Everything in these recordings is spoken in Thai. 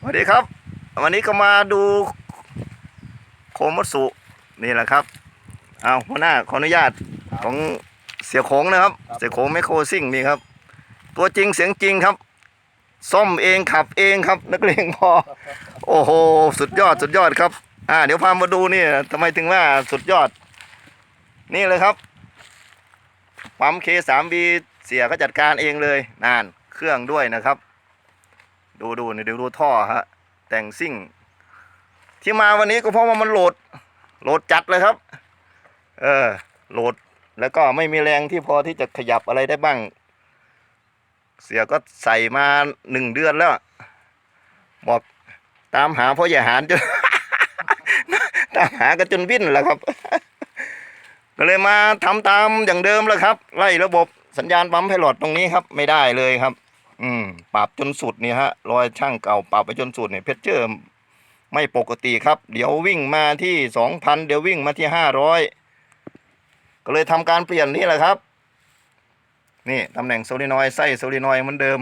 สวัสดีครับ วันนี้ก็มาดูโคมัตสุนี่แหละครับเอาหัวหน้าขออนุญาตของเสียโขงนะครับ เสียโขงแมคโครซิ่งนี่ครับ ตัวจริงเสียงจริงครับ ซ่อมเองขับเองครับ นักเลงพอโอ้โหสุดยอดสุดยอดครับ อ่า เดี๋ยวพามาดูนี่ทำไมถึงว่าสุดยอด นี่เลยครับปั๊ม K3B เสียก็จัดการเองเลยนานเครื่องด้วยนะครับ ดูดูนี่เดี๋ยวดูท่อฮะ แต่งซิ่ง ที่มาวันนี้ก็เพราะว่ามันโหลด โหลดจัดเลยครับ เออ โหลด แล้วก็ไม่มีแรงที่พอที่จะขยับอะไรได้บ้าง เสียก็ใส่มาหนึ่งเดือนแล้ว บอกตามหาพ่อใหญ่หารจนตามหากันจนวิ่นแหล้วครับ ก็เลยมาทำตามอย่างเดิมแล้วครับ ไล่ระบบสัญญาณปั๊มไพลอตตรงนี้ครับ ไม่ได้เลยครับ อืมปรับจนสุดนี่ฮะรอยช่างเก่าปรับไปจนสุดเนี่ยเพชเจอร์ไม่ปกติครับ เดี๋ยววิ่งมาที่สองพันเดี๋ยววิ่งมาที่ห้าร้อยก็เลยทำการเปลี่ยนนี่แหละครับ นี่ตำแหน่งโซลินอยไส้โซลินอยเหมือนเดิม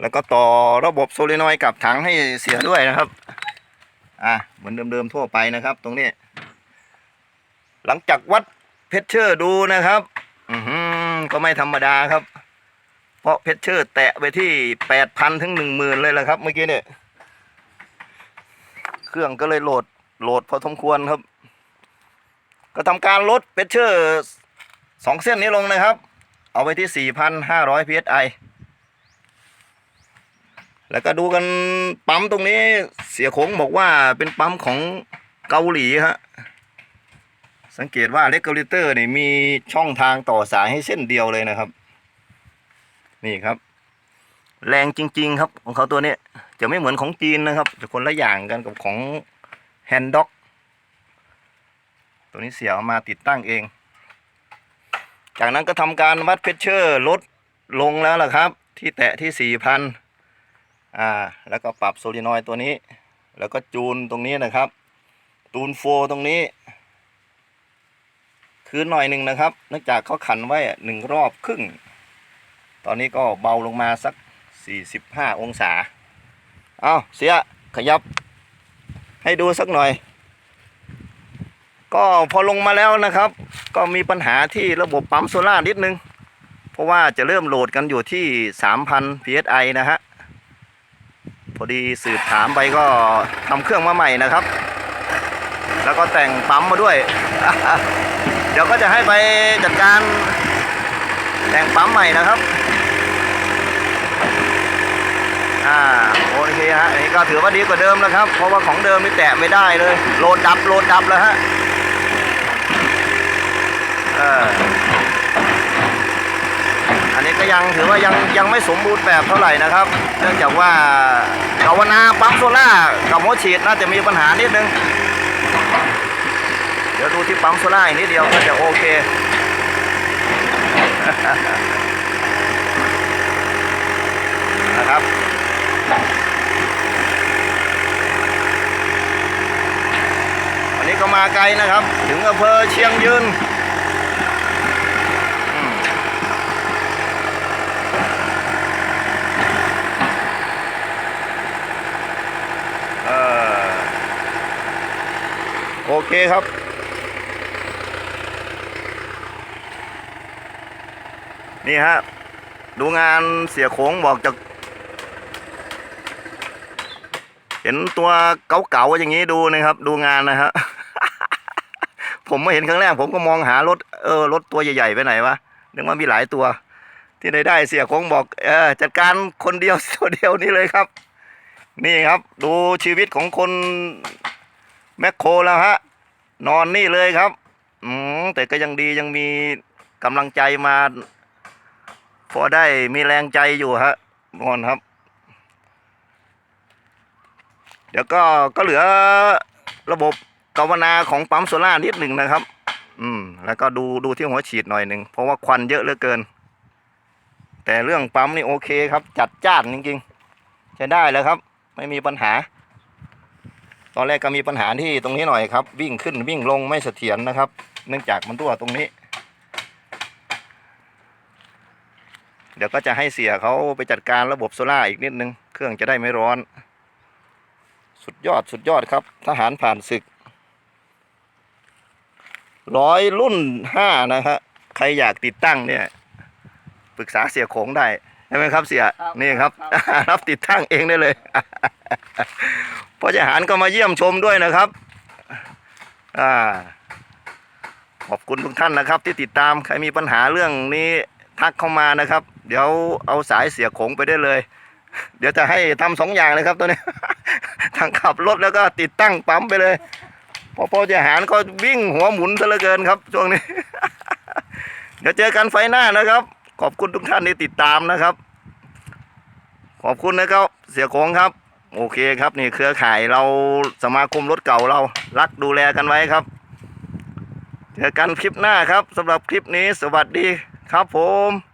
แล้วก็ต่อระบบโซลินอยกับถังให้เสียด้วยนะครับอะเหมือนเดิมๆทั่วไปนะครับ ตรงนี้ หลังจากวัดเพชเชอร์ดูนะครับ อือก็ไม่ธรรมดาครับ ราะเพชเชอร์แตะไปที่แปดพันถึงหนึ่งหมื่นเลยแหละครับเมื่อกี้เนี่ย เครื่องก็เลยโหลดโหลดพอสมควรครับ ก็ทำการลดเพชเชอร์สองเส้นนี้ลงนะครับ เอาไปที่สี่พันห้าร้อย psi แล้วก็ดูกันปั๊มตรงนี้เสียโขงบอกว่าเป็นปั๊มของเกาหลีฮะสังเกตว่าเลกูเลเตอร์นี่มีช่องทางต่อสายให้เส้นเดียวเลยนะครับ นี่ครับ แรงจริง ๆ ครับของเขาตัวนี้จะไม่เหมือนของจีนนะครับ จะคนละอย่างกันกับของแฮนด็อกตัวนี้เสียเอามาติดตั้งเอง จากนั้นก็ทำการวัดเพชเชอร์ลดลงแล้วล่ะครับ ที่แตะที่สี่พันอ่าแล้วก็ปรับโซลินอยตัวนี้ แล้วก็จูนตรงนี้นะครับตูนโฟตรงนี้คืนหน่อยหนึ่งนะครับเนื่องจากเขาขันไว้อะหนึ่งรอบครึ่ง ตอนนี้ก็เบาลงมาสัก 45 องศา เอาเสียขยับ ให้ดูสักหน่อย ก็พอลงมาแล้วนะครับ ก็มีปัญหาที่ระบบปั๊มโซล่าร์นิดนึง เพราะว่าจะเริ่มโหลดกันอยู่ที่ 3,000 psi นะฮะ พอดีสืบถามไปก็ทำเครื่องมาใหม่นะครับ แล้วก็แต่งปั๊มมาด้วย เดี๋ยวก็จะให้ไปจัดการแต่งปั๊มใหม่นะครับ อ่า โอเคฮะอันนี้ก็ถือว่าดีกว่าเดิมแล้วครับ เพราะว่าของเดิมนี่แตะไม่ได้เลยโลดดับโลดดับแล้วฮะเอออันนี้ก็ยังถือว่ายังยังไม่สมบูรณ์แบบเท่าไหร่นะครับ เนื่องจากว่าภาวนาปั๊มโซล่ากับหัวฉีดน่าจะมีปัญหานิดนึง เดี๋ยวดูที่ปั๊มโซล่าอีกนิดเดียวก็จะโอเคนะครับ วันนี้ก็ มาไกลนะครับ ถึงอำเภอเชียงยืนออโอเคครับนี่ฮะดูงานเสียโขงบอกจะเห็นตัวเก่าๆอย่างนี้ดูนะครับ ดูงานนะฮะ ผมไม่เห็นครั้งแรกผมก็มองหารถเออรถตัวใหญ่ๆไปไหนวะนึกว่ามีหลายตัว ที่ได้ได้เสียโขงบอกเออจัดการคนเดียวตัวเดียวนี่เลยครับ นี่ครับดูชีวิตของคนแมคโครแล้วฮะนอนนี่เลยครับอืมแต่ก็ยังดียังมีกำลังใจมา พอได้มีแรงใจอยู่ฮะนอนครับ เดี๋ยวก็ก็เหลือระบบ กาวนาของปั๊มโซล่านิดหนึ่งนะครับ อืม แล้วก็ดูดูที่หัวฉีดหน่อยหนึ่งเพราะว่าควันเยอะเหลือเกิน แต่เรื่องปั๊มนี่โอเคครับ จัดจ้านจริงๆใช้ได้แล้วครับ ไม่มีปัญหา ตอนแรกก็มีปัญหาที่ตรงนี้หน่อยครับ วิ่งขึ้นวิ่งลงไม่เสถียรนะครับ เนื่องจากมันรั่วตรงนี้ เดี๋ยวก็จะให้เสียเขาไปจัดการระบบโซล่าอีกนิดนึง เครื่องจะได้ไม่ร้อน สุดยอดสุดยอดครับทหารผ่านศึก ร้อยรุ่นห้านะฮะใครอยากติดตั้งเนี่ยปรึกษาเสียโขงได้ใช่ไหมครับเสียครับนี่ครับครับรับติดตั้งเองได้เลยพ่อทหารก็มาเยี่ยมชมด้วยนะครับอ่าขอบคุณทุกท่านนะครับ ที่ติดตามใครมีปัญหาเรื่องนี้ทักเข้ามานะครับ เดี๋ยวเอาสายเสียโขงไปได้เลย เดี๋ยวจะให้ทำสองอย่างเลยครับตัวนี้ทั้งขับรถแล้วก็ติดตั้งปั๊มไปเลยเพอพอทหารก็วิ่งหัวหมุนซะเหลือเกินครับช่วงนี้ เดี๋ยวเจอกันไฟหน้านะครับ ขอบคุณทุกท่านที่ติดตามนะครับ ขอบคุณนะครับเสียโขงครับ โอเคครับนี่เครือข่ายเราสมาคมรถเก่าเรารักดูแลกันไว้ครับ เจอกันคลิปหน้าครับสำหรับคลิปนี้สวัสดีครับผม